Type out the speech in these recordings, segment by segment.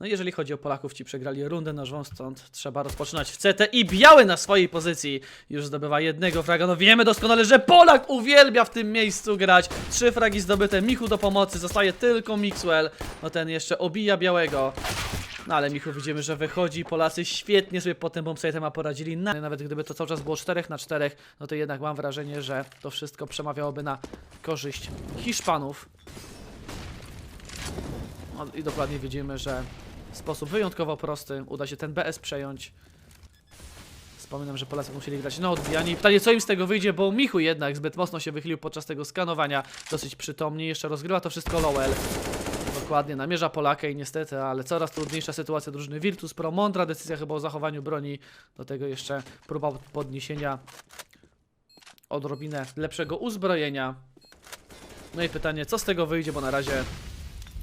No jeżeli chodzi o Polaków, ci przegrali rundę nożową, stąd trzeba rozpoczynać w CT i biały na swojej pozycji już zdobywa jednego fraga. No wiemy doskonale, że Polak uwielbia w tym miejscu grać. Trzy fragi zdobyte, Michu do pomocy, zostaje tylko Mixwell. No ten jeszcze obija białego. No ale Michu widzimy, że wychodzi, Polacy świetnie sobie po tym bombsite'em poradzili. Na- Nawet gdyby to cały czas było 4 na 4, no to jednak mam wrażenie, że to wszystko przemawiałoby na korzyść Hiszpanów. No i dokładnie widzimy, że w sposób wyjątkowo prosty uda się ten BS przejąć. Wspominam, że Polacy musieli grać na odbijanie. I pytanie, co im z tego wyjdzie, bo Michu jednak zbyt mocno się wychylił podczas tego skanowania. Dosyć przytomnie, jeszcze rozgrywa to wszystko Lowell. Dokładnie, namierza Polakę i niestety, ale coraz trudniejsza sytuacja drużyny Virtus Pro. Mądra decyzja chyba o zachowaniu broni. Do tego jeszcze próba podniesienia odrobinę lepszego uzbrojenia. No i pytanie, co z tego wyjdzie, bo na razie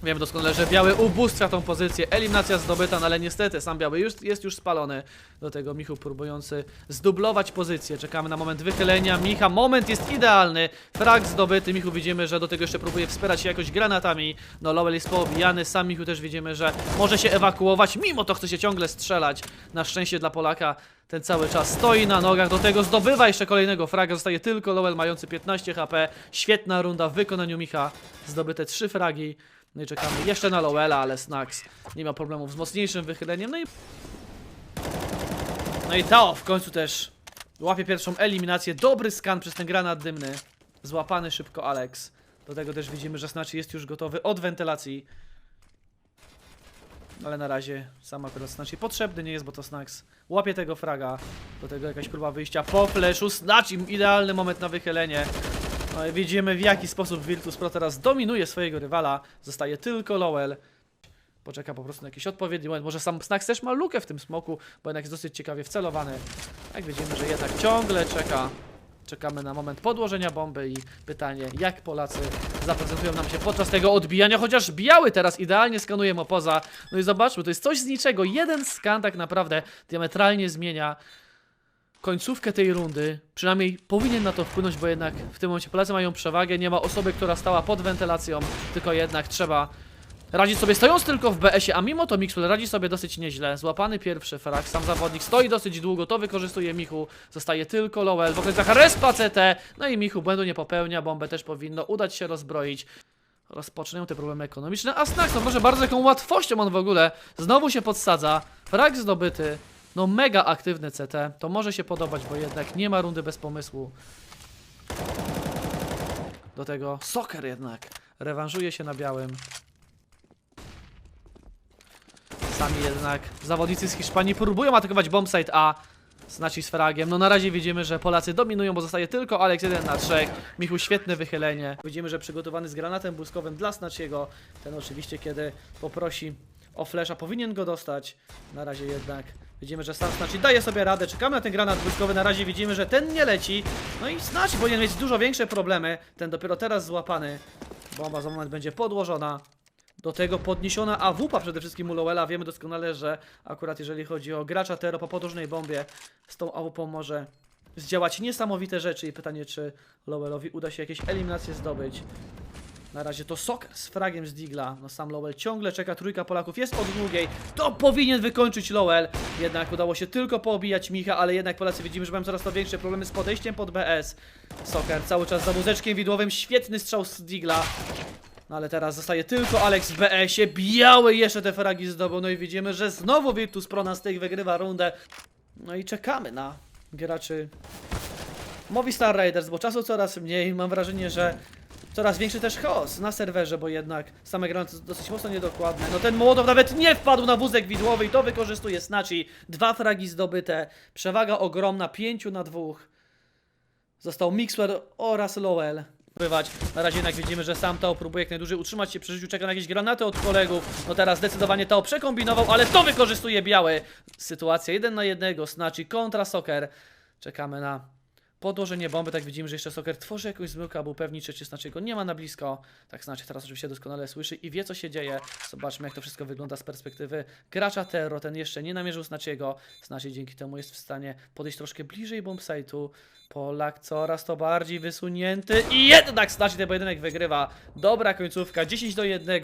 Wiem doskonale, że biały ubóstwia tą pozycję. Eliminacja zdobyta, no ale niestety sam biały już, jest już spalony. Do tego Michu próbujący zdublować pozycję. Czekamy na moment wychylenia. Micha, moment jest idealny. Frag zdobyty. Michu widzimy, że do tego jeszcze próbuje wspierać się jakoś granatami. No Lowell jest poobijany. Sam Michu też widzimy, że może się ewakuować. Mimo to chce się ciągle strzelać. Na szczęście dla Polaka ten cały czas stoi na nogach. Do tego zdobywa jeszcze kolejnego fraga. Zostaje tylko Lowell mający 15 HP. Świetna runda w wykonaniu Micha. Zdobyte trzy fragi. No i czekamy jeszcze na Lowella, ale Snax nie ma problemów z mocniejszym wychyleniem. No i. No i Tao w końcu też łapie pierwszą eliminację. Dobry skan przez ten granat dymny. Złapany szybko Alex. Do tego też widzimy, że Snatch jest już gotowy od wentylacji. Ale na razie sam akurat Snatch potrzebny nie jest, bo to Snax łapie tego fraga. Do tego jakaś próba wyjścia po fleszu. Snatch im idealny moment na wychylenie. No i widzimy w jaki sposób Virtus Pro teraz dominuje swojego rywala. Zostaje tylko Lowell. Poczeka po prostu na jakiś odpowiedni moment. Może sam Snax też ma lukę w tym smoku, bo jednak jest dosyć ciekawie wcelowany. Jak widzimy, że jednak ciągle czeka. Czekamy na moment podłożenia bomby i pytanie, jak Polacy zaprezentują nam się podczas tego odbijania, chociaż biały teraz idealnie skanuje Mopoza. No i zobaczmy, to jest coś z niczego. Jeden skan tak naprawdę diametralnie zmienia końcówkę tej rundy. Przynajmniej powinien na to wpłynąć, bo jednak w tym momencie Polacy mają przewagę. Nie ma osoby, która stała pod wentylacją, tylko jednak trzeba radzić sobie stojąc tylko w BS-ie, a mimo to Mixwell radzi sobie dosyć nieźle. Złapany pierwszy frak, sam zawodnik stoi dosyć długo, to wykorzystuje Michu. Zostaje tylko Lowell w okolicach respa CT. No i Michu błędu nie popełnia, bombę też powinno udać się rozbroić. Rozpoczynają te problemy ekonomiczne, a Snax, no może bardzo jaką łatwością on w ogóle znowu się podsadza. Frak zdobyty. No mega aktywny CT, to może się podobać, bo jednak nie ma rundy bez pomysłu. Do tego Soker jednak rewanżuje się na białym. Sami jednak zawodnicy z Hiszpanii próbują atakować bombsite A. Z fragiem. No na razie widzimy, że Polacy dominują, bo zostaje tylko Alex 1 na 3. Michu świetne wychylenie. Widzimy, że przygotowany z granatem błyskowym dla Snaciego. Ten oczywiście kiedy poprosi o flesza powinien go dostać. Na razie jednak widzimy, że sam Snatch daje sobie radę. Czekamy na ten granat błyskowy. Na razie widzimy, że ten nie leci. No i Snatch powinien mieć dużo większe problemy. Ten dopiero teraz złapany. Bomba za moment będzie podłożona. Do tego podniesiona AWP przede wszystkim u Lowella. Wiemy doskonale, że akurat jeżeli chodzi o gracza Tero po podróżnej bombie, z tą AWP może zdziałać niesamowite rzeczy. I pytanie, czy Lowellowi uda się jakieś eliminacje zdobyć. Na razie to Sok z fragiem z Digla. No sam Lowell ciągle czeka, trójka Polaków jest od długiej. To powinien wykończyć Lowell. Jednak udało się tylko poobijać Micha, ale jednak Polacy widzimy, że mają coraz to większe problemy z podejściem pod BS. Soker cały czas za wózeczkiem widłowym. Świetny strzał z Digla. No ale teraz zostaje tylko Alex w BS-ie. Biały jeszcze te fragi zdobył. No i widzimy, że znowu Virtus Pro na styk wygrywa rundę. No i czekamy na graczy Movistar Raiders, bo czasu coraz mniej. Mam wrażenie, że coraz większy też chaos na serwerze, bo jednak same są dosyć mocno niedokładne. No ten Mołotow nawet nie wpadł na wózek widłowy i to wykorzystuje Snachi. Dwa fragi zdobyte. Przewaga ogromna, pięciu na dwóch. Został Mixwell oraz Lowell. Bywać. Na razie jednak widzimy, że sam Tao próbuje jak najdłużej utrzymać się przy życiu, czeka na jakieś granaty od kolegów. No teraz zdecydowanie Tao przekombinował, ale to wykorzystuje biały. Sytuacja jeden na jednego, Snachi kontra Soccer. Czekamy na podłożenie bomby, tak widzimy, że jeszcze Soccer tworzy jakąś zmyłkę, aby upewnić czy Snachiego nie ma na blisko. Tak znaczy teraz oczywiście doskonale słyszy i wie, co się dzieje. Zobaczmy, jak to wszystko wygląda z perspektywy gracza Terro. Ten jeszcze nie namierzył Snachiego. Snachi dzięki temu jest w stanie podejść troszkę bliżej bombsite'u. Polak coraz to bardziej wysunięty i jednak Snachi ten pojedynek wygrywa. Dobra końcówka, 10 do 1.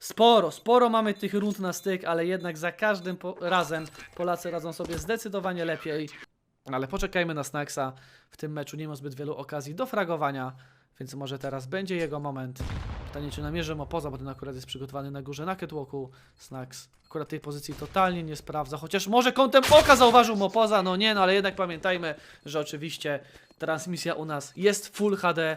Sporo, sporo mamy tych rund na styk, ale jednak za każdym po razem Polacy radzą sobie zdecydowanie lepiej. Ale poczekajmy na Snacksa. W tym meczu nie ma zbyt wielu okazji do fragowania, więc może teraz będzie jego moment. Pytanie, czy namierzy mu poza, bo ten akurat jest przygotowany na górze na catwalku. Snacks akurat tej pozycji totalnie nie sprawdza, chociaż może kątem oka zauważył mu poza, no nie, no ale jednak pamiętajmy, że oczywiście transmisja u nas jest Full HD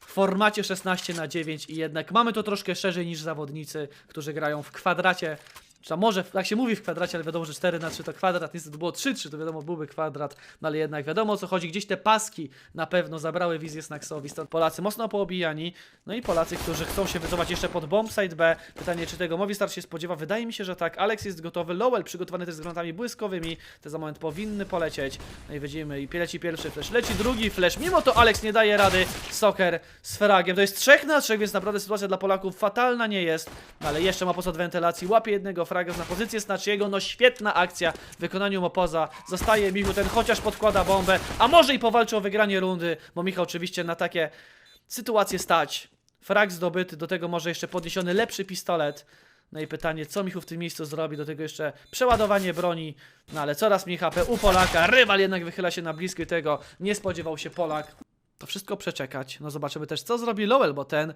w formacie 16 na 9 i jednak mamy to troszkę szerzej niż zawodnicy, którzy grają w kwadracie. Czy może, jak się mówi w kwadracie, ale wiadomo, że 4 na 3 to kwadrat, niestety było 3 3 to wiadomo byłby kwadrat, no ale jednak wiadomo o co chodzi, gdzieś te paski na pewno zabrały wizję Snacksowi, stąd Polacy mocno poobijani, no i Polacy, którzy chcą się wycofać jeszcze pod bombsite B, pytanie czy tego Movistar się spodziewa, wydaje mi się, że tak, Alex jest gotowy, Lowell przygotowany też z granatami błyskowymi, te za moment powinny polecieć, no i widzimy, i leci pierwszy flash, leci drugi flash, mimo to Alex nie daje rady, Soker z fragiem, to jest 3 na 3, więc naprawdę sytuacja dla Polaków fatalna nie jest, no ale jeszcze ma posad wentylacji, łapie jednego fraga na pozycję Snachiego, no świetna akcja w wykonaniu Mopoza, zostaje Michu, ten chociaż podkłada bombę, a może i powalczy o wygranie rundy, bo Michał oczywiście na takie sytuacje stać. Frag zdobyty, do tego może jeszcze podniesiony lepszy pistolet. No i pytanie, co Michu w tym miejscu zrobi, do tego jeszcze przeładowanie broni, no ale coraz mniej HP u Polaka, rywal jednak wychyla się na blisko i tego nie spodziewał się Polak. To wszystko przeczekać, no zobaczymy też co zrobi Lowell, bo ten,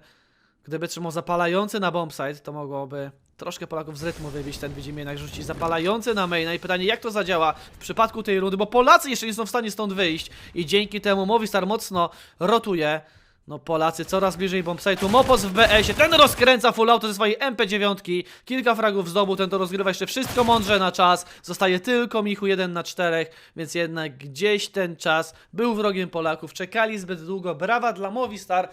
gdyby trzymał zapalający na bombsite, to mogłoby troszkę Polaków z rytmu ten widzimy jednak rzucić zapalający na maina i pytanie jak to zadziała w przypadku tej rundy, bo Polacy jeszcze nie są w stanie stąd wyjść i dzięki temu Movistar mocno rotuje. No Polacy coraz bliżej bombsite'u, Mopos w BS-ie, ten rozkręca full auto ze swojej MP9, kilka fragów zdobył, ten to rozgrywa jeszcze wszystko mądrze na czas, zostaje tylko Michu 1 na 4, więc jednak gdzieś ten czas był wrogiem Polaków, czekali zbyt długo, brawa dla Movistar,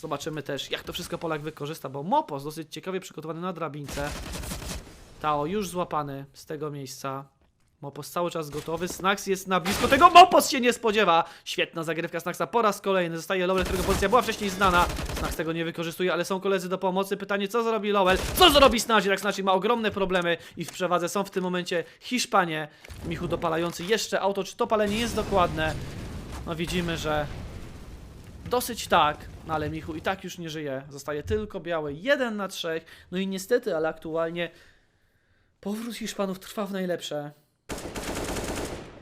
Zobaczymy też, jak to wszystko Polak wykorzysta, bo Mopos dosyć ciekawie przygotowany na drabince. Tao już złapany z tego miejsca. Mopos cały czas gotowy. Snax jest na blisko tego. Mopos się nie spodziewa. Świetna zagrywka Snaxa po raz kolejny. Zostaje Lowell, którego pozycja była wcześniej znana. Snax tego nie wykorzystuje, ale są koledzy do pomocy. Pytanie, co zrobi Lowell? Co zrobi Snatch? Jak Snatch ma ogromne problemy i w przewadze są w tym momencie Hiszpanie. Michu dopalający jeszcze auto. Czy to palenie jest dokładne? No widzimy, że Dosyć tak, no ale Michu i tak już nie żyje. Zostaje tylko biały, 1 na 3. No i niestety, ale aktualnie powrót Hiszpanów trwa w najlepsze.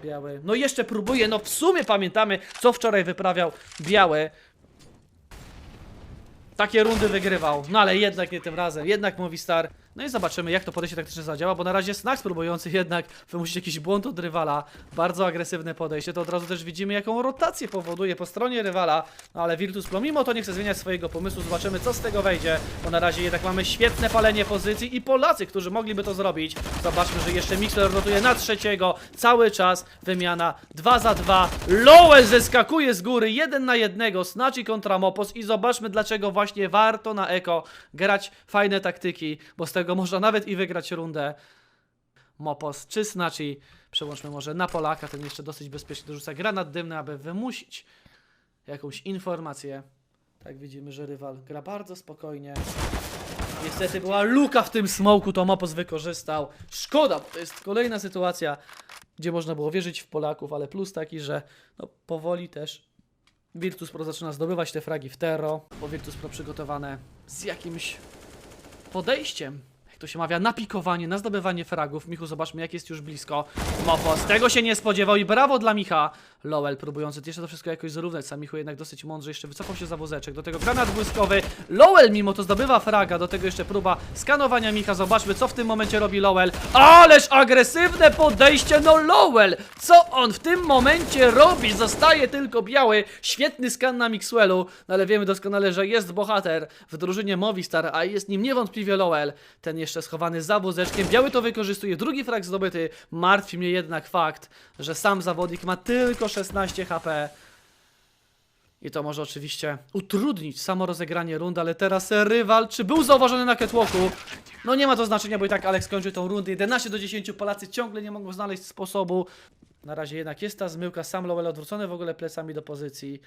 Biały. No i jeszcze próbuje, no w sumie pamiętamy, co wczoraj wyprawiał Biały. Takie rundy wygrywał, no ale jednak nie tym razem, jednak Movistar. No i zobaczymy, jak to podejście taktyczne zadziała, bo na razie Snax próbujący jednak wymusić jakiś błąd od rywala. Bardzo agresywne podejście, to od razu też widzimy, jaką rotację powoduje po stronie rywala. No ale Virtus Pro mimo to nie chce zmieniać swojego pomysłu, zobaczymy, co z tego wejdzie. Bo na razie jednak mamy świetne palenie pozycji i Polacy, którzy mogliby to zrobić. Zobaczmy, że jeszcze Mixler rotuje na trzeciego, cały czas wymiana 2 za 2. Lowell zeskakuje z góry, 1 na 1, Snaci kontra Mopos i zobaczmy, dlaczego właśnie warto na Eko grać fajne taktyki, bo z tego można nawet i wygrać rundę. Mopos czy Snaci. Przełączmy może na Polaka, ten jeszcze dosyć bezpiecznie dorzuca granat dymny, aby wymusić jakąś informację. Tak widzimy, że rywal gra bardzo spokojnie. Niestety była luka w tym smoku, to Mopos wykorzystał. Szkoda, bo to jest kolejna sytuacja, gdzie można było wierzyć w Polaków, ale plus taki, że no, powoli też Virtus Pro zaczyna zdobywać te fragi w Terro, bo Virtus Pro przygotowane z jakimś podejściem, to się mawia, na pikowanie, na zdobywanie fragów. Michu, zobaczmy, jak jest już blisko. Mopos tego się nie spodziewał i brawo dla Micha. Lowell próbujący jeszcze to wszystko jakoś zrównać. Sam Michu jednak dosyć mądrze jeszcze wycofał się za wózeczek. Do tego granat błyskowy. Lowell mimo to zdobywa fraga. Do tego jeszcze próba skanowania Micha. Zobaczmy, co w tym momencie robi Lowell. Ależ agresywne podejście, no Lowell! Co on w tym momencie robi? Zostaje tylko biały. Świetny skan na Mixwellu, no ale wiemy doskonale, że jest bohater w drużynie Movistar, a jest nim niewątpliwie Lowell. Ten jeszcze schowany za wózeczkiem. Biały to wykorzystuje. Drugi frag zdobyty. Martwi mnie jednak fakt, że sam zawodnik ma tylko 16 HP. I to może oczywiście utrudnić samo rozegranie rundy, ale teraz rywal, czy był zauważony na catwalku? No nie ma to znaczenia, bo i tak Alex kończy tą rundę. 11 do 10 Polacy ciągle nie mogą znaleźć sposobu. Na razie jednak jest ta zmyłka, sam Lowell odwrócony w ogóle plecami do pozycji.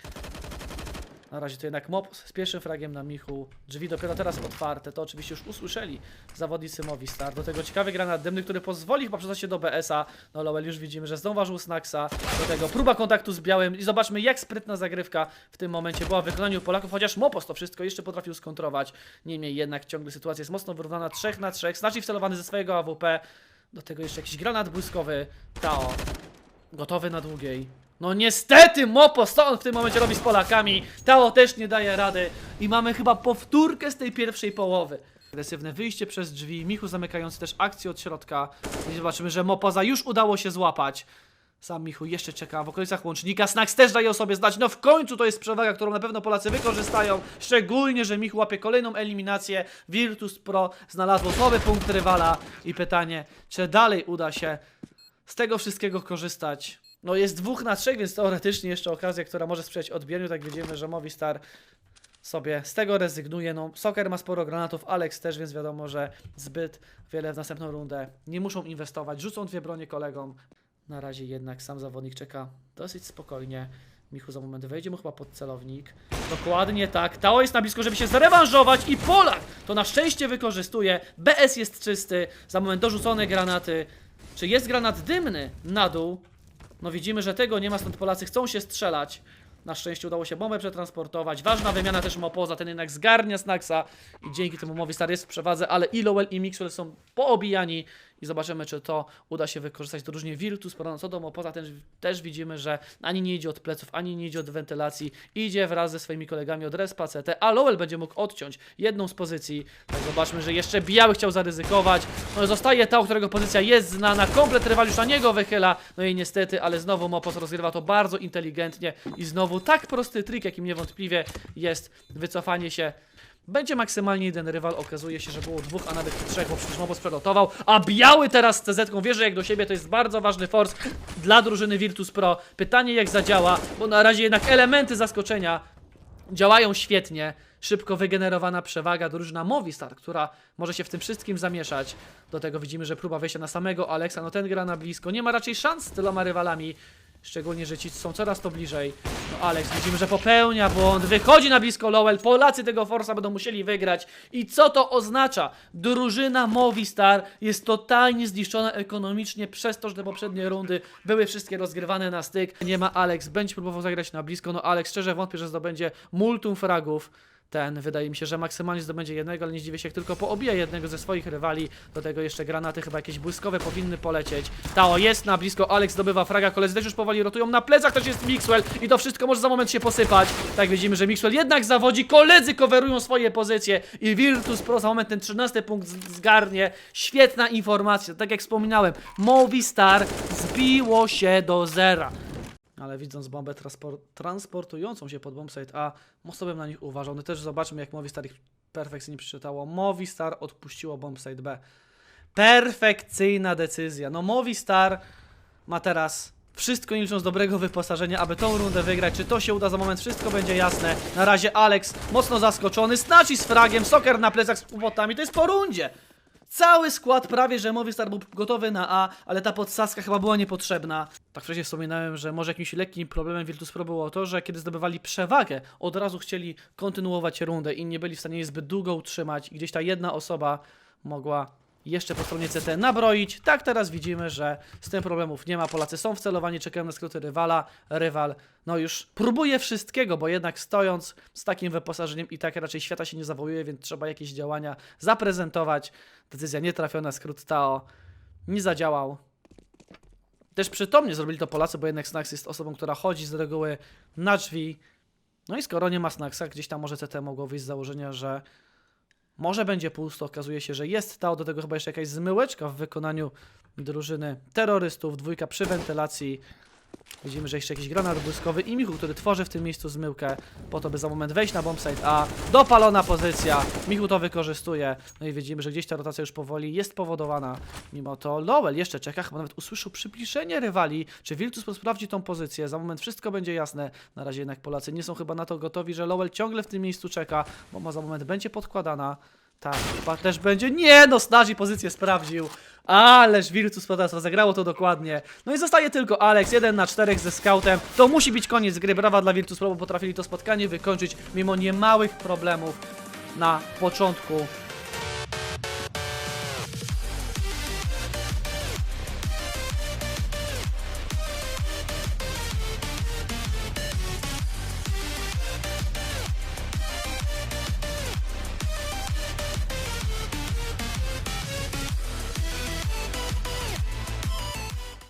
Na razie to jednak Mop z pierwszym fragiem na Michu. Drzwi dopiero teraz otwarte. To oczywiście już usłyszeli zawodnicy Movistar. Do tego ciekawy granat dymny, który pozwoli chyba przestać się do BS-a. No Lowell już widzimy, że zauważył Snacksa. Do tego próba kontaktu z białym. I zobaczmy jak sprytna zagrywka w tym momencie była w wykonaniu Polaków. Chociaż Mopos to wszystko jeszcze potrafił skontrować. Niemniej jednak ciągle sytuacja jest mocno wyrównana. 3 na 3. Znaczy wcelowany ze swojego AWP. Do tego jeszcze jakiś granat błyskowy. Tao. Gotowy na długiej. No niestety Mopos, co on w tym momencie robi z Polakami? Tao też nie daje rady. I mamy chyba powtórkę z tej pierwszej połowy. Agresywne wyjście przez drzwi, Michu zamykający też akcję od środka. I zobaczymy, że Mopoza już udało się złapać. Sam Michu jeszcze czeka w okolicach łącznika. Snax też daje o sobie znać. No w końcu to jest przewaga, którą na pewno Polacy wykorzystają. Szczególnie, że Michu łapie kolejną eliminację. Virtus Pro znalazło słaby punkt rywala. I pytanie, czy dalej uda się z tego wszystkiego korzystać? No jest dwóch na trzech, więc teoretycznie jeszcze okazja, która może sprzyjać odbieraniu. Tak widzimy, że Movistar sobie z tego rezygnuje. No, Soker ma sporo granatów, Alex też, więc wiadomo, że zbyt wiele w następną rundę nie muszą inwestować. Rzucą dwie bronie kolegom. Na razie jednak sam zawodnik czeka dosyć spokojnie. Michu za moment wejdzie mu chyba pod celownik. Dokładnie tak. Tao jest na blisko, żeby się zrewanżować i Polak to na szczęście wykorzystuje. BS jest czysty. Za moment dorzucone granaty. Czy jest granat dymny na dół? No widzimy, że tego nie ma, stąd Polacy chcą się strzelać. Na szczęście udało się bombę przetransportować. Ważna wymiana też Mopoza, ten jednak zgarnia Snacksa i dzięki temu Movistar jest w przewadze, ale i Lowell i Mixwell są poobijani i zobaczymy, czy to uda się wykorzystać do różnie Virtus. Co do Mopoza też, też widzimy, że ani nie idzie od pleców, ani nie idzie od wentylacji. Idzie wraz ze swoimi kolegami od respa CT, a Lowell będzie mógł odciąć jedną z pozycji. Tak zobaczmy, że jeszcze Biały chciał zaryzykować. No zostaje Tao, którego pozycja jest znana. Komplet rywal już na niego wychyla. No i niestety, ale znowu Mopos rozgrywa to bardzo inteligentnie i znowu tak prosty trik, jakim niewątpliwie jest wycofanie się będzie maksymalnie jeden rywal, okazuje się, że było dwóch, a nawet trzech, bo przecież Mobos przelotował, a biały teraz z CZ-ką wierzy jak do siebie, to jest bardzo ważny force dla drużyny Virtus Pro. Pytanie jak zadziała, bo na razie jednak elementy zaskoczenia działają świetnie. Szybko wygenerowana przewaga drużyna Movistar, która może się w tym wszystkim zamieszać. Do tego widzimy, że próba wejścia na samego Alexa, no ten gra na blisko, nie ma raczej szans z tyloma rywalami. Szczególnie, że ci są coraz to bliżej. No Alex, widzimy, że popełnia błąd, wychodzi na blisko Lowell, Polacy tego Forsa będą musieli wygrać. I co to oznacza? Drużyna Movistar jest totalnie zniszczona ekonomicznie przez to, że te poprzednie rundy były wszystkie rozgrywane na styk. Nie ma Alex, będzie próbował zagrać na blisko. No Alex, szczerze wątpię, że zdobędzie multum fragów. Ten, wydaje mi się, że maksymalnie zdobędzie jednego, ale nie zdziwię się, jak tylko poobija jednego ze swoich rywali. Do tego jeszcze granaty chyba jakieś błyskowe powinny polecieć. Tao jest na blisko, Alex zdobywa fraga, koledzy też już powoli rotują. Na plecach też jest Mixwell i to wszystko może za moment się posypać. Tak widzimy, że Mixwell jednak zawodzi, koledzy coverują swoje pozycje i Virtus Pro za moment ten 13 punkt zgarnie. Świetna informacja, tak jak wspominałem, Movistar zbiło się do zera. Ale widząc bombę transpor- transportującą się pod bombsite A, mocno bym na nich uważał. No też zobaczmy, jak Movistar ich perfekcyjnie przeczytało. Movistar odpuściło bombsite B. Perfekcyjna decyzja. No Movistar ma teraz wszystko nie licząc dobrego wyposażenia, aby tą rundę wygrać. Czy to się uda za moment, wszystko będzie jasne. Na razie Alex mocno zaskoczony, Snaci z fragiem, Soker na plecach z botami, to jest po rundzie. Cały skład prawie, że Movistar był gotowy na A, ale ta podsaska chyba była niepotrzebna. Tak wcześniej wspominałem, że może jakimś lekkim problemem Virtus Pro było to, że kiedy zdobywali przewagę, od razu chcieli kontynuować rundę i nie byli w stanie jej zbyt długo utrzymać i gdzieś ta jedna osoba mogła jeszcze po stronie CT nabroić. Tak teraz widzimy, że z tym problemów nie ma. Polacy są wcelowani, czekają na skróty rywala. Rywal no już próbuje wszystkiego, bo jednak stojąc z takim wyposażeniem i tak raczej świata się nie zawołuje, więc trzeba jakieś działania zaprezentować. Decyzja nie trafiona, skrót Tao nie zadziałał. Też przytomnie zrobili to Polacy, bo jednak Snax jest osobą, która chodzi z reguły na drzwi. No i skoro nie ma Snaxa, gdzieś tam może CT mogło wyjść z założenia, że może będzie pusto. Okazuje się, że jest Tao, do tego chyba jeszcze jakaś zmyłeczka w wykonaniu drużyny terrorystów. Dwójka przy wentylacji. Widzimy, że jeszcze jakiś granat błyskowy i Michu, który tworzy w tym miejscu zmyłkę po to, by za moment wejść na bombsite A. Dopalona pozycja. Michu to wykorzystuje. No i widzimy, że gdzieś ta rotacja już powoli jest powodowana. Mimo to Lowell jeszcze czeka, chyba nawet usłyszał przybliżenie rywali. Czy Virtus sprawdzi tą pozycję? Za moment wszystko będzie jasne. Na razie jednak Polacy nie są chyba na to gotowi, że Lowell ciągle w tym miejscu czeka. Bomba za moment będzie podkładana. Tak, chyba też będzie. Nie, no Snazi pozycję sprawdził. Ależ Virtus Pro teraz rozegrało to dokładnie. No i zostaje tylko Alex, 1 na 4 ze scoutem. To musi być koniec gry. Brawa dla Virtus Pro, bo potrafili to spotkanie wykończyć mimo niemałych problemów na początku